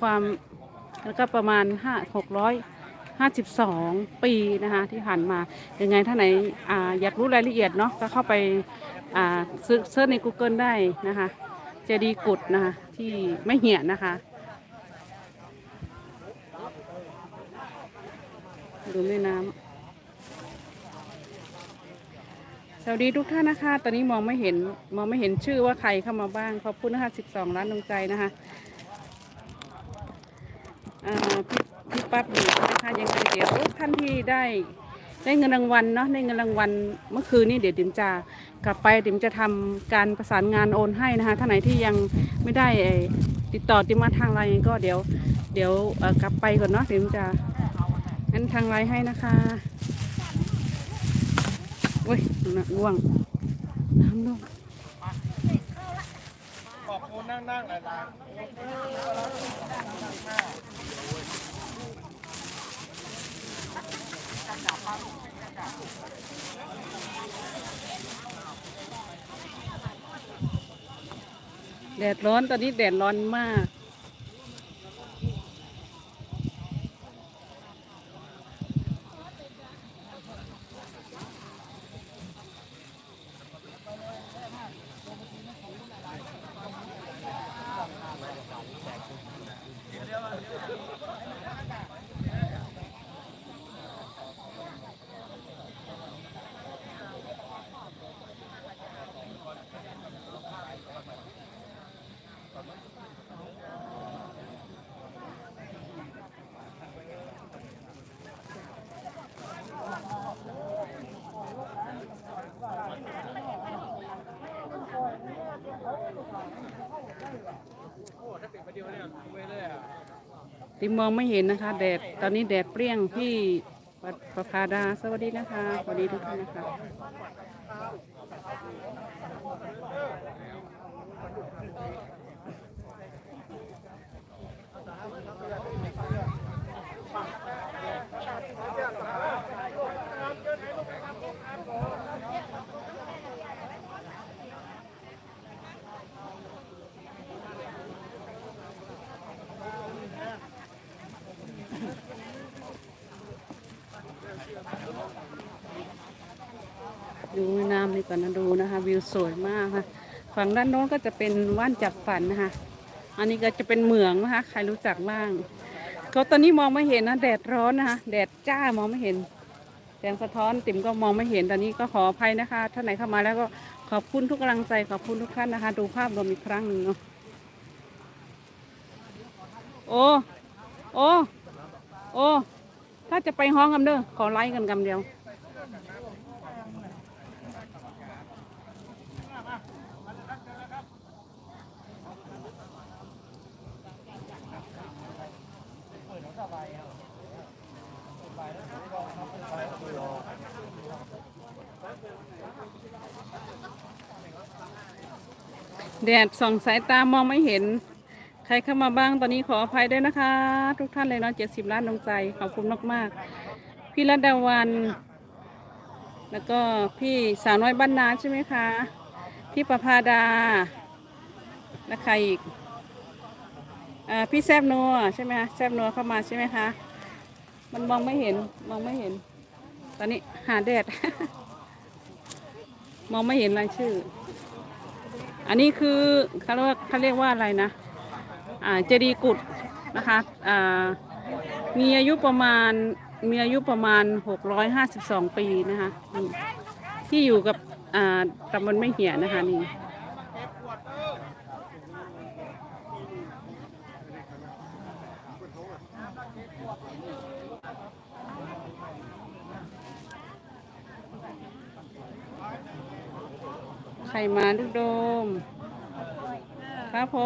ความแล้วก็ประมาณห้าหกร้อยห้าสิบสองปีนะคะที่ผ่านมา ยังไงถ้าไหนออยากรู้รายละเอียดเนาะก็เข้าไปาเซิร์ชเซิร์ชใน Google ได้นะคะเจดีกุดนะคะที่ไม่เหี่ยนะคะดูแม่น้ำสวัสดีทุกท่านนะคะ ตอนนี้มองไม่เห็นมองไม่เห็นชื่อว่าใครเข้ามาบ้าง ขอบคุณนะคะ 12 ล้านดวงใจนะคะ พี่พี่ปั๊บอยู่นะคะยังไงเดี๋ยวท่านที่ได้ได้เงินรางวัลเนาะได้เงินรางวัลเมื่อคืนนี้เดี๋ยวดิมจะกลับไปดิมจะทำการประสานงานโอนให้นะคะท่านไหนที่ยังไม่ได้ติดต่อติมมาทางไลน์ก็เดี๋ยวเดี๋ยวกลับไปก่อนเนาะดิมจะงั้นทางไลน์ให้นะคะโอ้ยน่ะง่วงน้ำร่วง ขอบคุณนั่งนั่งๆหน่อยนะแดดร้อนตอนนี้แดดร้อนมาก ติมมองไม่เห็นนะคะ แดดตอนนี้แดดเปรี้ยงพี่ประภาดา สวัสดีนะคะสวัสดีทุกท่านนะคะ ก่อนนะดูนะคะ วิวสวยมากค่ะฝั่งด้านโน้นก็จะเป็นว่านจักฝันนะคะ อันนี้ก็จะเป็นเหมืองนะคะ ใครรู้จักบ้าง ก็ตอนนี้มองไม่เห็นนะแดดร้อนนะคะแดดจ้ามองไม่เห็นแสงสะท้อนติ่มก็มองไม่เห็นตอนนี้ก็ขออภัยนะคะท่านไหนเข้ามาแล้วก็ขอบคุณทุกกำลังใจขอบคุณทุกท่านนะคะ ดูภาพรวมอีกครั้งหนึ่งเนาะโอ้โอ้โอ้ถ้าจะไปห้องกันเด้อขอไลค์กันกำเดียว แดดส่องสายตามองไม่เห็น ใครเข้ามาบ้างตอนนี้ขออภัยด้วยนะคะ ทุกท่านเลยเนาะเจ็ดสิบล้านดวงใจ ขอบคุณมากๆ พี่รัตดาวัน แล้วก็พี่สาวน้อยบ้านนาใช่ไหมคะ พี่ประภาดา และใครอีก พี่แซบนัวใช่ไหมคะแซบนัวเข้ามาใช่ไหมคะมันมองไม่เห็นมองไม่เห็น ตอนนี้หาแดด มองไม่เห็นรายชื่อ อันนี้คือเขาเรียกเขาเรียกว่าอะไรนะ อ่าเจดีกุดนะคะอ่ามีอายุประมาณมีอายุประมาณ 652 ปีนะคะที่อยู่กับอ่าตำบลไม่เหี่ยนะคะนี่ ใครมาลูกโดม ครับผ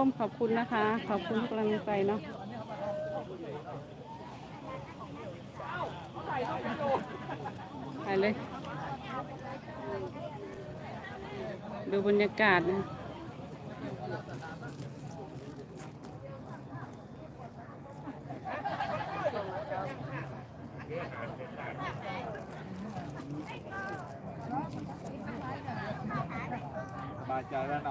ม ขอบคุณนะคะ ขอบคุณกำลังใจเนาะไปเลย ดูบรรยากาศนะ വേണ്ട